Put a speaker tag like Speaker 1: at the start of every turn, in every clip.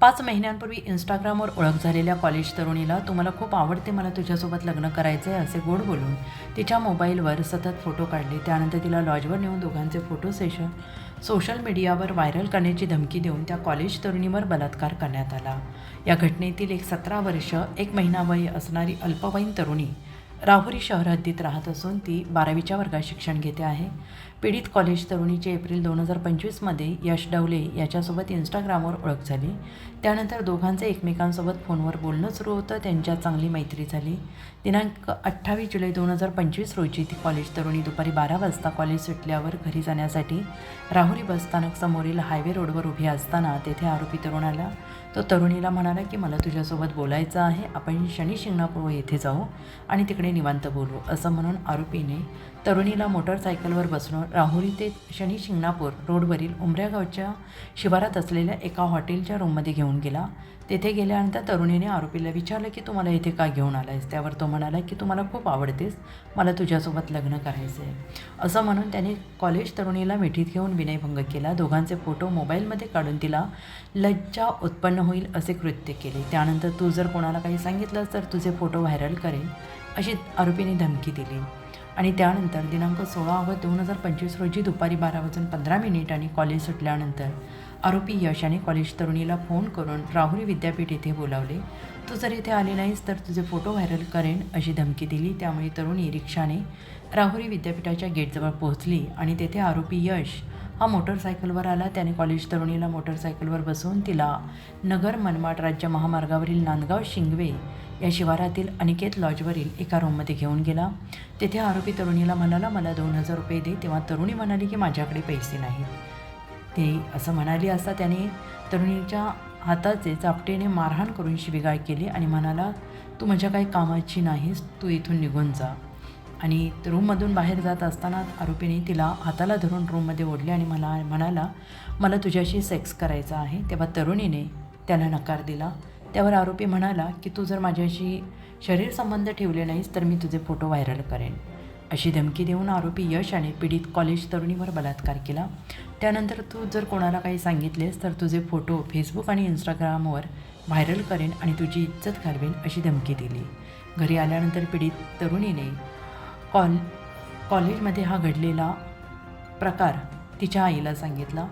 Speaker 1: पाच महिन्यांपूर्वी इंस्टाग्रामवर ओळख झालेल्या कॉलेज तरुणीला तुम्हाला खूप आवडते मला तुझ्यासोबत लग्न करायचं आहे असे गोड बोलून तिच्या मोबाईलवर सतत फोटो काढले. त्यानंतर तिला लॉजवर नेऊन दोघांचे फोटो सेशन सोशल मीडियावर व्हायरल करण्याची धमकी देऊन त्या कॉलेज तरुणीवर बलात्कार करण्यात आला. या घटनेतील एक सतरा वर्ष एक महिना वय असणारी अल्पवयीन तरुणी राहुरी शहर हद्दीत राहत असून ती बारावीच्या वर्गात शिक्षण घेते आहे. पीडित कॉलेज तरुणीची एप्रिल दोन हजार पंचवीसमध्ये यश डवले याच्यासोबत इंस्टाग्रामवर ओळख झाली. त्यानंतर दोघांचे एकमेकांसोबत फोनवर बोलणं सुरू होतं त्यांच्यात चांगली मैत्री झाली. दिनांक अठ्ठावीस जुलै दोन हजार पंचवीस रोजी ती कॉलेज तरुणी दुपारी बारा वाजता कॉलेज सुटल्यावर घरी जाण्यासाठी राहुरी बसस्थानक समोरील हायवे रोडवर उभी असताना तेथे आरोपी तरुणाला तो तरुणीला म्हणाला की मला तुझ्यासोबत बोलायचं आहे. आपण शनी शिंगणापूर येथे जाऊ आणि तिकडे निवांत बोलू असं म्हणून आरोपीने तरुणीला मोटरसायकलवर बसणं राहुरी ते शनी शिंगणापूर रोडवरील उमऱ्या गावच्या शिवारात असलेल्या एका हॉटेलच्या रूममध्ये घेऊन गेला. तेथे गेल्यानंतर तरुणीने आरोपीला विचारलं की तू मला इथे का घेऊन आलायस? त्यावर तो म्हणाला की तू मला खूप आवडतेस. मला तुझ्यासोबत लग्न करायचं आहे असं म्हणून त्याने कॉलेज तरुणीला मिठीत घेऊन विनयभंग केला. दोघांचे फोटो मोबाईलमध्ये काढून तिला लज्जा उत्पन्न होईल असे कृत्य केले. त्यानंतर तू जर कोणाला काही सांगितलंस तर तुझे फोटो व्हायरल करेन अशी आरोपीने धमकी दिली. आणि त्यानंतर दिनांक सोळा ऑगस्ट दोन हजार पंचवीस रोजी दुपारी बारा वाजून पंधरा मिनिटांनी कॉलेज सुटल्यानंतर आरोपी यश आणि कॉलेज तरुणीला फोन करून राहुरी विद्यापीठ येथे बोलावले. तू जर इथे आले नाहीस तर तुझे फोटो व्हायरल करेन अशी धमकी दिली. त्यामुळे तरुणी रिक्षाने राहुरी विद्यापीठाच्या गेटजवळ पोहोचली आणि तेथे आरोपी यश हा मोटरसायकलवर आला. त्याने कॉलेज तरुणीला मोटरसायकलवर बसवून तिला नगर मनमाड राज्य महामार्गावरील नांदगाव शिंगवे या शिवारातील अनिकेत लॉजवरील एका रूममध्ये घेऊन गेला. तेथे आरोपी तरुणीला म्हणाला मला दोन हजार रुपये दे. तेव्हा तरुणी म्हणाली की माझ्याकडे पैसे नाहीत. ते असं म्हणाली असता त्याने तरुणीच्या हाताचे चापटेने मारहाण करून शिबिगाळ केली आणि म्हणाला तू माझ्या काही कामाची नाहीस तू इथून निघून जा. आणि रूममधून बाहेर जात असताना आरोपीने तिला हाताला धरून रूममध्ये ओढले आणि मला म्हणाला मला तुझ्याशी सेक्स करायचा आहे. तेव्हा तरुणीने त्याला नकार दिला. त्यावर आरोपी म्हणाला की तू जर माझ्याशी शरीर संबंध ठेवले नाहीस तर मी तुझे फोटो व्हायरल करेन. अशी धमकी देऊन आरोपी यश आणि पीडित कॉलेज तरुणीवर बलात्कार केला. त्यानंतर तू जर कोणाला काही सांगितलेस तर तुझे फोटो फेसबुक आणि इंस्टाग्रामवर व्हायरल करेन आणि तुझी इज्जत घालवेन अशी धमकी दिली. घरी आल्यानंतर पीडित तरुणीने कॉल कॉलेजमध्ये हा घडलेला प्रकार तिच्या आईला सांगितला.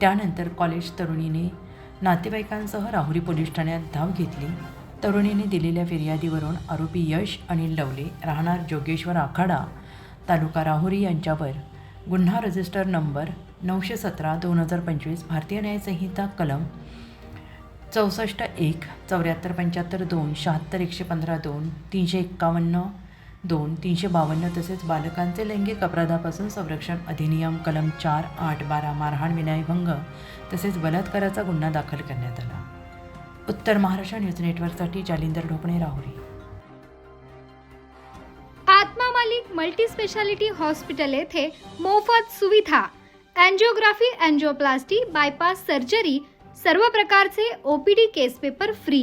Speaker 1: त्यानंतर कॉलेज तरुणीने नातेवाईकांसह राहुरी पोलीस ठाण्यात धाव घेतली. तरुणीने दिलेल्या फिर्यादीवरून आरोपी यश अनिल डवले राहणार जोगेश्वर आखाडा तालुका राहुरी यांच्यावर गुन्हा रजिस्टर नंबर नऊशे सतरा दोन हजार पंचवीस भारतीय न्यायसंहिता कलम चौसष्ट एक चौऱ्याहत्तर पंच्याहत्तर दोन शहात्तर एकशे पंधरा दोन तीनशे एक्कावन्न दोन तीनशे बावन्न तसेच बालकांचे लैंगिक अपराधापासून संरक्षण अधिनियम कलम चार आठ बारा मारहाण विनयभंग तसेच बलात्काराचा गुन्हा दाखल करण्यात आला. उत्तर महाराष्ट्र न्यूज नेटवर्कसाठी Jalindar Dhokne Rahuri.
Speaker 2: Atma Malik multi speciality hospital येथे मोफत सुविधा अँजिओग्राफी अँजिओप्लास्टी बायपास सर्जरी सर्व प्रकारचे OPD case paper free.